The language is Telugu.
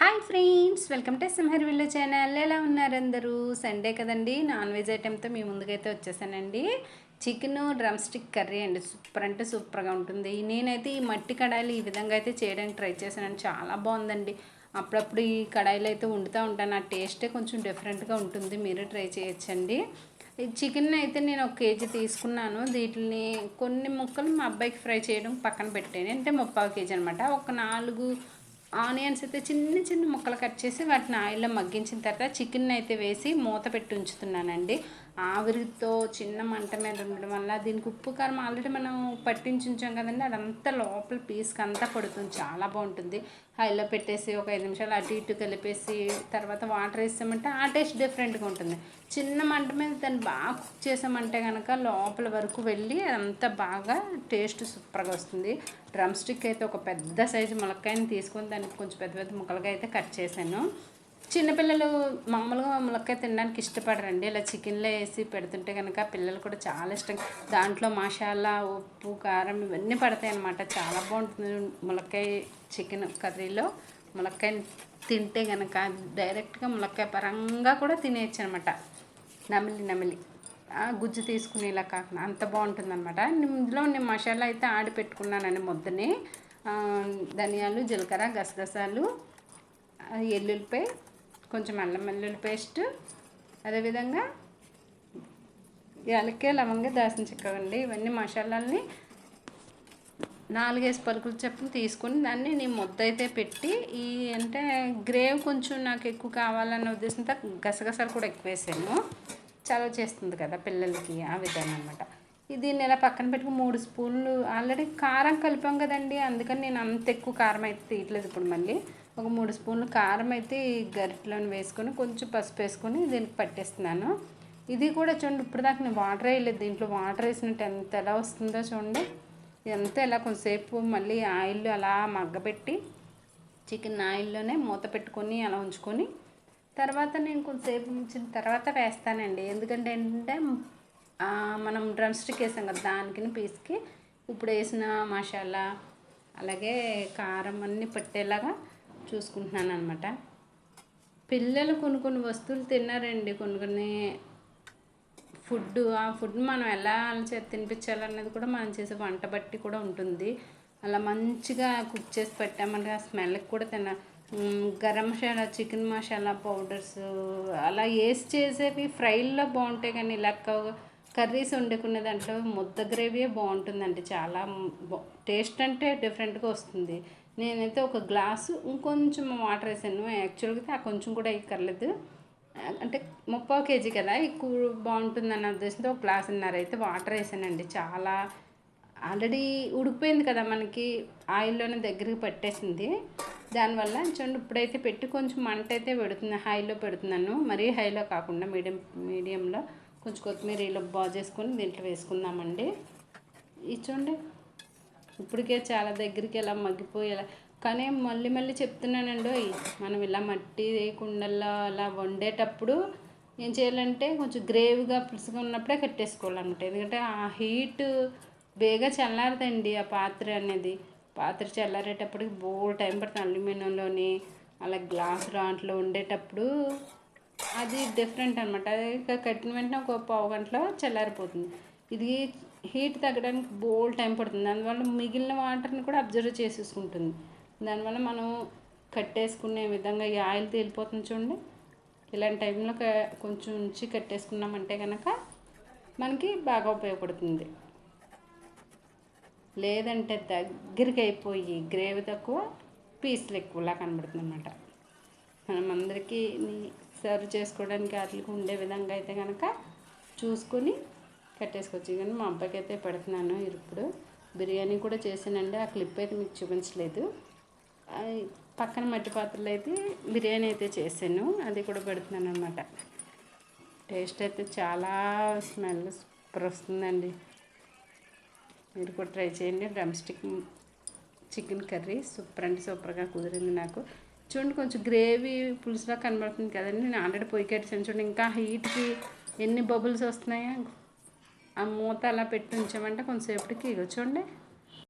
హాయ్ ఫ్రెండ్స్ వెల్కమ్ టు సింహర్ విల్లు ఛానల్. ఎలా ఉన్నారు అందరూ? సండే కదండి నాన్ వెజ్ ఐటెంతో మీ ముందుకైతే వచ్చేసానండి. చికెన్ డ్రమ్ స్టిక్ కర్రీ అండి. సూపర్ అంటే సూపర్గా ఉంటుంది. నేనైతే ఈ మట్టి కడాయిలు ఈ విధంగా అయితే చేయడానికి ట్రై చేశానండి. చాలా బాగుందండి. అప్పుడప్పుడు ఈ కడాయిలు అయితే వండుతూ ఉంటాను. ఆ టేస్టే కొంచెం డిఫరెంట్గా ఉంటుంది. మీరు ట్రై చేయొచ్చండి. ఈ చికెన్ అయితే నేను ఒక కేజీ తీసుకున్నాను. వీటిని కొన్ని ముక్కలు మా అబ్బాయికి ఫ్రై చేయడం పక్కన పెట్టాను. అంటే ముప్పావు కేజీ అనమాట ఒక నాలుగు ఆనియన్స్ అయితే చిన్న చిన్న ముక్కలు కట్ చేసి వాటిని ఆయిల్లో మగ్గించిన తర్వాత చికెన్ అయితే వేసి మూత పెట్టి ఉంచుతున్నానండి. ఆవిరితో చిన్న మంట మీద ఉండడం వల్ల దీనికి ఉప్పు కారం ఆల్రెడీ మనం పట్టించుంచాం కదండి అదంతా లోపల పీస్కి అంతా పడుతుంది చాలా బాగుంటుంది. హైలో పెట్టేసి ఒక ఐదు నిమిషాలు అటు ఇటు కలిపేసి తర్వాత వాటర్ వేసామంటే ఆ టేస్ట్ డిఫరెంట్గా ఉంటుంది. చిన్న మంట మీద దాన్ని బాగా కుక్ చేసామంటే కనుక లోపల వరకు వెళ్ళి అదంతా బాగా టేస్ట్ సూపర్గా వస్తుంది. డ్రమ్ స్టిక్ అయితే ఒక పెద్ద సైజు ములక్కాయని తీసుకొని దానికి కొంచెం పెద్ద పెద్ద ముక్కలుగా అయితే కట్ చేశాను. చిన్నపిల్లలు మామూలుగా ములక్కాయ తినడానికి ఇష్టపడరండి. ఇలా చికెన్లో వేసి పెడుతుంటే కనుక పిల్లలు కూడా చాలా ఇష్టం. దాంట్లో మసాలా ఉప్పు కారం ఇవన్నీ పడతాయి అన్నమాట. చాలా బాగుంటుంది ములక్కాయ చికెన్ కర్రీలో. ములక్కాయని తింటే కనుక డైరెక్ట్గా ములక్కాయ పరంగా కూడా తినేయచ్చు అనమాట నమిలి నమిలి. గుజ్జు తీసుకునేలా కాకుండా అంత బాగుంటుంది అనమాట ఇందులో నేను మసాలా అయితే ఆడి పెట్టుకున్నానండి ముద్దని. ధనియాలు జీలకర్ర గసగసాలు ఆ, ఎల్లుల్లిపాయ కొంచెం అల్లం వెల్లుల్లి పేస్ట్ అదేవిధంగా యాలక్కాయ లవంగా దాసిన చెక్క అండి. ఇవన్నీ మసాలాలని నాలుగేసి పలుకులు చొప్పున తీసుకొని దాన్ని నేను ముద్ద అయితే పెట్టి ఈ అంటే గ్రేవ్ కొంచెం నాకు ఎక్కువ కావాలన్న ఉద్దేశంతో గసగసాలు కూడా ఎక్కువ వేసాను. చలవ చేస్తుంది కదా పిల్లలకి ఆ విధంగా అనమాట దీన్ని ఇలా పక్కన పెట్టుకుని మూడు స్పూన్లు ఆల్రెడీ కారం కలిపాం కదండి అందుకని నేను అంత ఎక్కువ కారం అయితే తీయట్లేదు ఇప్పుడు మళ్ళీ. ఒక మూడు స్పూన్లు కారం అయితే ఈ గరిటెలో వేసుకొని కొంచెం పసుపు వేసుకొని దీనికి పట్టేస్తున్నాను. ఇది కూడా చూడండి ఇప్పుడు దాకా నేను వాటర్ వేయలేదు. దీంట్లో వాటర్ వేసినట్టు ఎంత ఎలా వస్తుందో చూడండి. ఎంత ఎలా కొంతసేపు మళ్ళీ ఆయిల్ అలా మగ్గబెట్టి చికెన్ ఆయిల్లోనే మూత పెట్టుకొని అలా ఉంచుకొని తర్వాత నేను కొంతసేపు ఉంచిన తర్వాత వేస్తానండి. ఎందుకంటే ఏంటంటే మనం డ్రమ్ స్టిక్ వేసాం కదా దానికి పీస్కి. ఇప్పుడు వేసిన మసాలా అలాగే కారం అన్నీ పట్టేలాగా చూసుకుంటున్నాను అనమాట పిల్లలు కొన్ని కొన్ని వస్తువులు తిన్నారండి. కొన్ని కొన్ని ఫుడ్ ఆ ఫుడ్ మనం ఎలా వాళ్ళ తినిపించాలన్నది కూడా మనం చేసే వంట బట్టి కూడా ఉంటుంది. అలా మంచిగా కుక్ చేసి పెట్టామంటే ఆ స్మెల్కి కూడా తిన గరం మసాలా చికెన్ మసాలా పౌడర్స్ అలా వేసి చేసేవి ఫ్రైల్లో బాగుంటాయి కానీ ఇలా కర్రీస్ వండుకునే దాంట్లో ముద్ద గ్రేవీయే బాగుంటుందండి. చాలా టేస్ట్ అంటే డిఫరెంట్గా వస్తుంది. నేనైతే ఒక గ్లాసు ఇంకొంచెం వాటర్ వేసాను. యాక్చువల్గా అయితే ఆ కొంచెం కూడా ఎక్కర్లేదు. అంటే ముప్పావు కేజీ కదా ఎక్కువ బాగుంటుందన్న ఉద్దేశంతో ఒక గ్లాసున్నర అయితే వాటర్ వేసానండి. చాలా ఆల్రెడీ ఉడికిపోయింది కదా మనకి ఆయిల్లోనే దగ్గరికి పట్టేసింది. దానివల్ల చూడండి ఇప్పుడైతే పెట్టి కొంచెం మంట అయితే పెడుతుంది హైలో పెడుతున్నాను. మరీ హైలో కాకుండా మీడియం మీడియంలో కొంచెం కొత్తిమీర ఇలా బాగా చేసుకొని దీంట్లో వేసుకుందామండి. ఇది చూడండి ఇప్పటికే చాలా దగ్గరికి ఎలా మగ్గిపోయేలా. కానీ మళ్ళీ మళ్ళీ చెప్తున్నానండి ఓయ్, మనం ఇలా మట్టి కుండల్లో అలా వండేటప్పుడు ఏం చేయాలంటే కొంచెం గ్రేవ్గా పులుసుగా ఉన్నప్పుడే కట్టేసుకోవాలన్నమాట. ఎందుకంటే ఆ హీట్ బేగా చల్లారదండి ఆ పాత్ర అనేది. పాత్ర చల్లారేటప్పటికి బోల్ టైం పడుతుంది అల్యూమినియంలోని అలా గ్లాస్ దాంట్లో వండేటప్పుడు అది డిఫరెంట్ అనమాట అది కట్టిన వెంటనే ఒక పావు గంటలో చల్లారిపోతుంది. ఇది హీట్ తగ్గడానికి బోల్ టైం పడుతుంది. దానివల్ల మిగిలిన వాటర్ని కూడా అబ్జర్వ్ చేసేసుకుంటుంది. దానివల్ల మనం కట్టేసుకునే విధంగా ఈ ఆయిల్ తేలిపోతుంది చూడండి. ఇలాంటి టైంలో కొంచెం ఉంచి కట్టేసుకున్నామంటే కనుక మనకి బాగా ఉపయోగపడుతుంది. లేదంటే దగ్గరికి అయిపోయి గ్రేవీ తక్కువ పీసులు ఎక్కువలా కనబడుతుంది అనమాట మనం అందరికీ సర్వ్ చేసుకోవడానికి వాటికి ఉండే విధంగా అయితే కనుక చూసుకొని కట్టేసుకోవచ్చు. కానీ మా అబ్బాయికి అయితే పెడుతున్నాను ఇప్పుడు బిర్యానీ కూడా చేసానండి ఆ క్లిప్ అయితే మీకు చూపించలేదు. పక్కన మట్టి పాత్రలో అయితే బిర్యానీ అయితే చేశాను. అది కూడా పెడుతున్నాను అనమాట టేస్ట్ అయితే చాలా స్మెల్ సూపర్ వస్తుందండి. మీరు కూడా ట్రై చేయండి. Drumstick chicken curry super అంటే సూపర్గా కుదిరింది నాకు. చూడండి కొంచెం గ్రేవీ పులుసులా కనబడుతుంది కదండి. నేను ఆల్రెడీ పొయ్యి కట్టాను చూడండి ఇంకా హీట్కి ఎన్ని బబుల్స్ వస్తున్నాయో. ఆ మూత అలా పెట్టి ఉంచామంటే కొంచెంసేపటికి చూడండి.